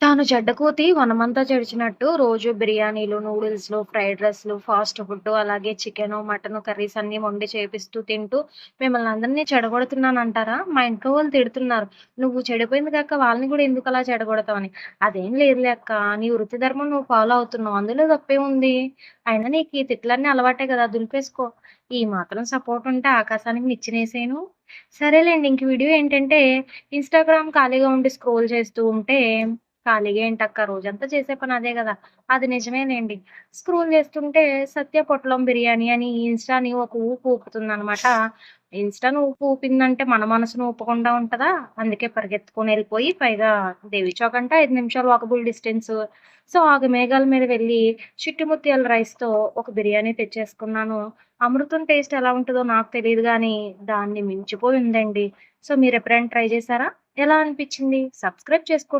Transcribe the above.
తాను చెడ్డకూతి వనమంతా చెడిచినట్టు రోజు బిర్యానీలు, నూడిల్స్‌లు, ఫ్రైడ్ రైస్‌లు, ఫాస్ట్ ఫుడ్డు అలాగే చికెను, మటన్ కర్రీస్ అన్నీ వండి చేపిస్తూ తింటూ మిమ్మల్ని అందరిని చెడగొడుతున్నానంటారా? మా ఇంట్లో వాళ్ళు తిడుతున్నారు. "నువ్వు చెడిపోయింది కాక వాళ్ళని కూడా ఎందుకు అలా చెడగొడతావని." "అదేం లేదులే అక్క. నీ వృత్తి ధర్మం నువ్వు ఫాలో అవుతున్నావు. అందులో తప్పే ఉంది అయినా నీకు ఈ తిట్లన్నీ అలవాటే కదా! దులిపేసుకో." ఈ మాత్రం సపోర్ట్ ఉంటే ఆకాశానికి నిచ్చినేసేను సరేలేండి ఇంక వీడియో ఏంటంటే ఇన్‌స్టాగ్రామ్ ఖాళీగా ఉండి స్క్రోల్ చేస్తూ ఉంటే ఖాళీగా ఏంటక్క రోజంతా చేసే పని అదే కదా అది నిజమేనండి స్క్రోల్ చేస్తుంటే 'సత్య పొట్లం బిర్యానీ' అని ఇన్‌స్టాని ఒక ఊపు ఊపుతుందనమాట. ఇన్‌స్టాను ఊపు ఊపిందంటే మన మనసును ఊపకుండా ఉంటదా? అందుకే పరిగెత్తుకొని వెళ్ళిపోయి పైగా దేవి చౌక్ అంటే ఐదు నిమిషాలు వాకబుల్ డిస్టెన్స్. సో, ఆగమేఘాల మీద వెళ్ళి చిట్టుముత్యాల రైస్‌తో ఒక బిర్యానీ తెచ్చేసుకున్నాను. అమృతం టేస్ట్ ఎలా ఉంటుందో నాకు తెలియదు కానీ దాన్ని మించిపోయి ఉందండి. సో, మీరెప్పుడైనా ట్రై చేశారా? ఎలా అనిపించింది సబ్స్క్రైబ్ చేసుకోండి.